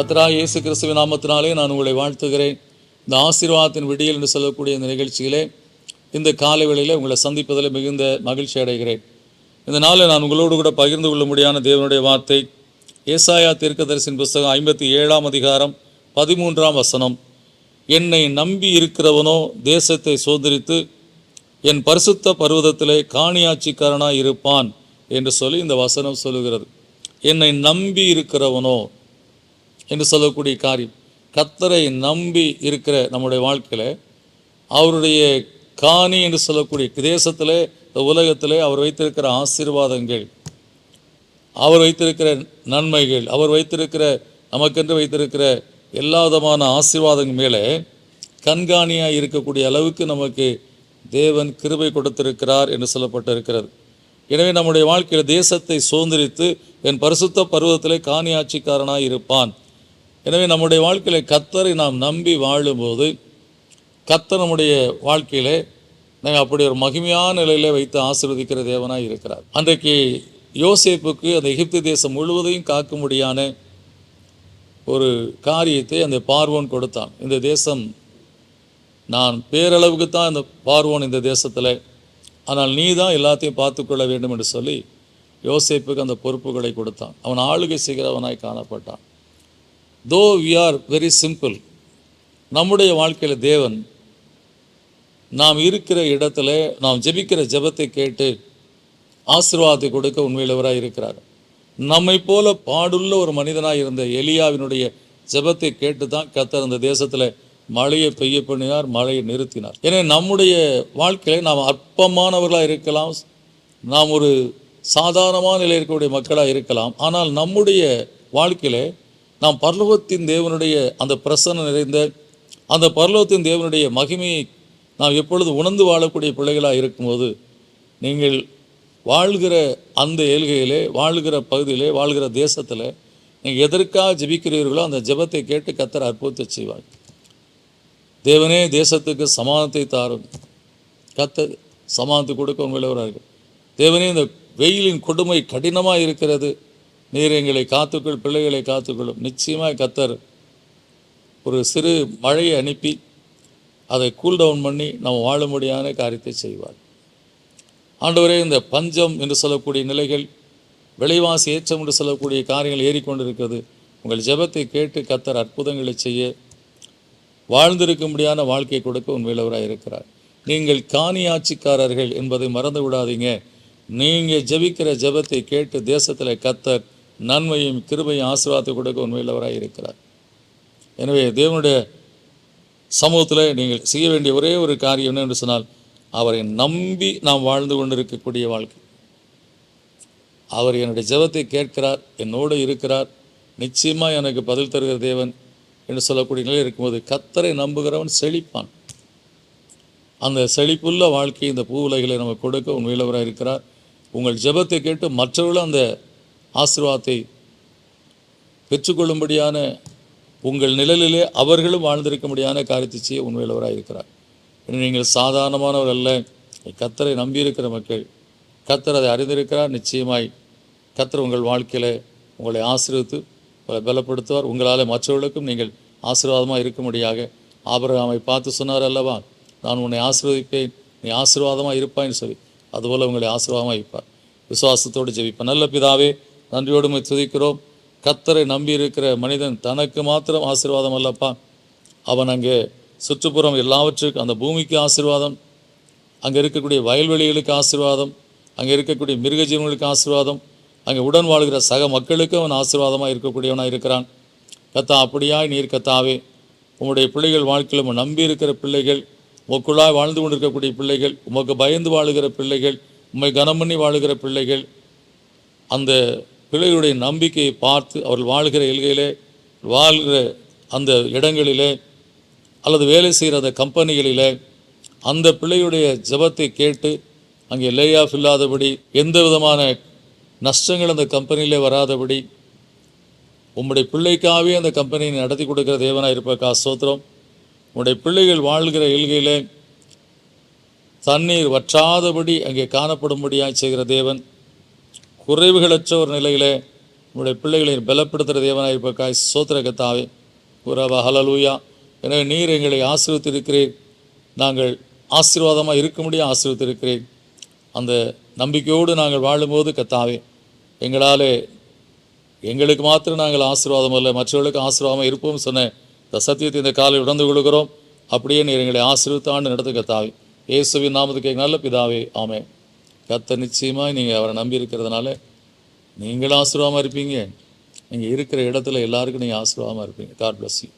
கத்ரா இயேசு கிறிஸ்துவ நாமத்தினாலே நான் உங்களை வாழ்த்துகிறேன். இந்த ஆசீர்வாதத்தின் விடியல் என்று சொல்லக்கூடிய இந்த நிகழ்ச்சியிலே இந்த காலை வேளையில் உங்களை சந்திப்பதில் மிகுந்த மகிழ்ச்சி அடைகிறேன். இந்த நாளில் நான் உங்களோடு கூட பகிர்ந்து கொள்ள முடியான தேவனுடைய வார்த்தை ஏசாயா தீர்க்கதரிசின் புஸ்தகம் ஐம்பத்தி ஏழாம் அதிகாரம் பதிமூன்றாம் வசனம். என்னை நம்பி இருக்கிறவனோ தேசத்தை சோதரித்து என் பரிசுத்த பருவதத்திலே காணியாட்சிக்காரனாக இருப்பான் என்று சொல்லி இந்த வசனம் சொல்லுகிறது. என்னை நம்பி இருக்கிறவனோ என்று சொல்லக்கூடிய காரியம். கத்தரை நம்பி இருக்கிற நம்முடைய வாழ்க்கையில் அவருடைய காணி என்று சொல்லக்கூடிய தேசத்தில் இந்த உலகத்தில் அவர் வைத்திருக்கிற ஆசீர்வாதங்கள் அவர் வைத்திருக்கிற நன்மைகள் அவர் வைத்திருக்கிற நமக்கென்று வைத்திருக்கிற எல்லா விதமான ஆசீர்வாதங்கள் மேலே கண்காணியாக இருக்கக்கூடிய அளவுக்கு நமக்கு தேவன் கிருபை கொடுத்திருக்கிறார் என்று சொல்லப்பட்டிருக்கிறது. எனவே நம்முடைய வாழ்க்கையில் தேசத்தை சுதந்திரித்து என் பரிசுத்த பருவத்திலே காணி ஆட்சிக்காரனாக இருப்பான். எனவே நம்முடைய வாழ்க்கையில் கத்தரை நாம் நம்பி வாழும்போது கத்தர் நம்முடைய வாழ்க்கையிலே நாங்கள் அப்படி ஒரு மகிமையான நிலையிலே வைத்து ஆசிர்வதிக்கிற தேவனாக இருக்கிறார். அன்றைக்கு யோசேப்புக்கு அந்த எகிப்து தேசம் முழுவதையும் காக்கும்படியான ஒரு காரியத்தை அந்த பார்வோன் கொடுத்தான். இந்த தேசம் நான் பேரளவுக்கு தான் இந்த பார்வோன் இந்த தேசத்தில். ஆனால் நீ தான் எல்லாத்தையும் பார்த்துக்கொள்ள வேண்டும் என்று சொல்லி யோசேப்புக்கு அந்த பொறுப்புகளை கொடுத்தான். அவன் ஆளுகை செய்கிறவனாய் காணப்பட்டான். Though we are very simple நம்முடைய வாழ்க்கையில் தேவன் நாம் இருக்கிற இடத்துல நாம் ஜெபிக்கிற ஜெபத்தை கேட்டு ஆசீர்வாதத்தை கொடுக்க உண்மையிலவராக இருக்கிறார். நம்மை போல பாடுள்ள ஒரு மனிதனாக இருந்த எலியாவினுடைய ஜெபத்தை கேட்டு தான் கத்தர் அந்த தேசத்தில் மழையை பெய்ய பண்ணினார் மழையை நிறுத்தினார். எனவே நம்முடைய வாழ்க்கையில் நாம் அற்பமானவர்களாக இருக்கலாம் நாம் ஒரு சாதாரணமான நிலையில் இருக்கக்கூடிய மக்களாக இருக்கலாம். ஆனால் நம்முடைய வாழ்க்கையில் நாம் பரலோகத்தின் தேவனுடைய அந்த பிரசன்னம் நிறைந்த அந்த பரலோகத்தின் தேவனுடைய மகிமையை நாம் எப்பொழுது உணர்ந்து வாழக்கூடிய பிள்ளைகளாக இருக்கும்போது நீங்கள் வாழ்கிற அந்த ஏழ்கையிலே வாழ்கிற பகுதியிலே வாழ்கிற தேசத்தில் நீங்கள் எதற்காக ஜெபிக்கிறீர்களோ அந்த ஜெபத்தை கேட்டு கத்தர் அற்புதத்தை செய்வார். தேவனே தேசத்துக்கு சமானத்தை தாரும். கத்த சமானத்தை கொடுக்க உங்களவரார்கள் தேவனே இந்த வெயிலின் கொடுமை கடினமாக இருக்கிறது. நீர் எங்களை காத்துக்கொள் பிள்ளைகளை காத்துக்கொள்ளும். நிச்சயமாக கத்தர் ஒரு சிறு மழையை அனுப்பி அதை கூல் டவுன் பண்ணி நம்ம வாழும்படியான காரியத்தை செய்வார். ஆண்டவரே இந்த பஞ்சம் என்று சொல்லக்கூடிய நிலைகள் விலைவாசி ஏற்றம் என்று சொல்லக்கூடிய காரியங்கள் ஏறிக்கொண்டிருக்கிறது. உங்கள் ஜெபத்தை கேட்டு கத்தர் அற்புதங்களை செய்ய வாழ்ந்திருக்கும்படியான வாழ்க்கையை கொடுக்க உண்மையிலவராக இருக்கிறார். நீங்கள் காணி ஆட்சிக்காரர்கள் என்பதை மறந்து விடாதீங்க நீங்கள் ஜெபிக்கிற ஜெபத்தை கேட்டு தேசத்தில் கத்தர் நன்மையும் கிருபையும் ஆசீர்வாதத்தை கொடுக்க உண்மையிலவராக இருக்கிறார். எனவே தேவனுடைய சமூகத்தில் நீங்கள் செய்ய வேண்டிய ஒரே ஒரு காரியம் என்ன என்று சொன்னால் அவரை நம்பி நாம் வாழ்ந்து கொண்டிருக்கக்கூடிய வாழ்க்கை. அவர் என்னுடைய ஜெபத்தை கேட்கிறார் என்னோடு இருக்கிறார் நிச்சயமாக எனக்கு பதில் தருகிற தேவன் என்று சொல்லக்கூடிய நிலை இருக்கும்போது கத்தரை நம்புகிறவன் செழிப்பான். அந்த செழிப்புள்ள வாழ்க்கை இந்த பூ உலைகளை நமக்கு கொடுக்க உண்மையிலவராக இருக்கிறார். உங்கள் ஜெபத்தை கேட்டு மற்றவர்களும் அந்த ஆசிர்வாதத்தை பெற்றுக்கொள்ளும்படியான உங்கள் நிழலிலே அவர்களும் வாழ்ந்திருக்கும்படியான காரியத்தை செய்ய உண்மையிலவராக இருக்கிறார். நீங்கள் சாதாரணமானவர் அல்ல. கத்தரை நம்பியிருக்கிற மக்கள் கத்தர் அதை அறிந்திருக்கிறார். நிச்சயமாய் கத்தர் உங்கள் வாழ்க்கையில் உங்களை ஆசீர்வித்து உங்களை பலப்படுத்துவார். உங்களால் மற்றவர்களுக்கும் நீங்கள் ஆசீர்வாதமாக இருக்கும்படியாக ஆபரகாமை பார்த்து சொன்னார் அல்லவா? நான் உன்னை ஆசீர்வதிப்பேன் நீ ஆசீர்வாதமாக இருப்பாய்ன்னு சொல்லி. அதுபோல் உங்களை ஆசீர்வாதமாக இருப்பார். விசுவாசத்தோடு ஜெபிப்பேன் நல்ல பிதாவே நன்றியோடு துதிக்கிறோம். கத்தரை நம்பி இருக்கிற மனிதன் தனக்கு மாத்திரம் ஆசீர்வாதம் அல்லப்பா. அவன் அங்கே சுற்றுப்புறம் எல்லாவற்றுக்கும் அந்த பூமிக்கு ஆசீர்வாதம் அங்கே இருக்கக்கூடிய வயல்வெளிகளுக்கு ஆசீர்வாதம் அங்கே இருக்கக்கூடிய மிருக ஜீவன்களுக்கு ஆசீர்வாதம் அங்கே உடன் வாழ்கிற சக மக்களுக்கு அவன் ஆசீர்வாதமாக இருக்கக்கூடியவனாக இருக்கிறான். கத்தா அப்படியாய் நீர் கத்தாவே. உங்களுடைய பிள்ளைகள் வாழ்க்கையில் நம்பி இருக்கிற பிள்ளைகள் உமக்குள்ளாய் வாழ்ந்து கொண்டிருக்கக்கூடிய பிள்ளைகள் உமக்கு பயந்து வாழுகிற பிள்ளைகள் உம்மை கனம் பண்ணி வாழுகிற பிள்ளைகள் அந்த பிள்ளைகளுடைய நம்பிக்கையை பார்த்து அவர்கள் வாழ்கிற எல்கையிலே வாழ்கிற அந்த இடங்களிலே அல்லது வேலை செய்கிற அந்த கம்பெனிகளிலே அந்த பிள்ளையுடைய ஜெபத்தை கேட்டு அங்கே லே ஆஃப் இல்லாதபடி எந்த விதமான நஷ்டங்கள் அந்த கம்பெனியிலே வராதபடி உம்முடைய பிள்ளைக்காகவே அந்த கம்பெனியை நடத்தி கொடுக்கிற தேவனாக இருப்பக்கா ஸ்தோத்திரம் உம்முடைய பிள்ளைகள் வாழ்கிற இல்கையிலே தண்ணீர் வற்றாதபடி அங்கே காணப்படும்படியாக செய்கிற தேவன். குறைவுகளற்ற ஒரு நிலையிலே உங்களுடைய பிள்ளைகளை பலப்படுத்துகிற தேவனாய் இருப்பக்காய் சோத்திர கத்தாவே குரவ ஹலலூயா எனவே நீர் எங்களை ஆசீர்வத்திருக்கிறீர் நாங்கள் ஆசீர்வாதமாக இருக்க முடியும் ஆசீர்வத்திருக்கிறேன் அந்த நம்பிக்கையோடு நாங்கள் வாழும்போது கத்தாவே எங்களாலே எங்களுக்கு மாத்திரம் நாங்கள் ஆசீர்வாதம் அல்ல மற்றவர்களுக்கு ஆசீர்வாதமாக இருப்போம் சொன்ன இந்த சத்தியத்தை இந்த காலை உணர்ந்து கொள்கிறோம். அப்படியே நீர் எங்களை ஆசீர்வித்தாண்டு நடத்து கத்தாவே இயேசுவின் நாமத்துக்கு நல்ல பிதாவே ஆமென். கத்த நிச்சயமாக நீங்கள் அவரை நம்பி இருக்கிறதுனால நீங்களும் ஆசீர்வாதமாக இருப்பீங்க. நீங்கள் இருக்கிற இடத்துல எல்லாருக்கும் நீங்கள் ஆசீர்வாதமாக இருப்பீங்க. Car bless you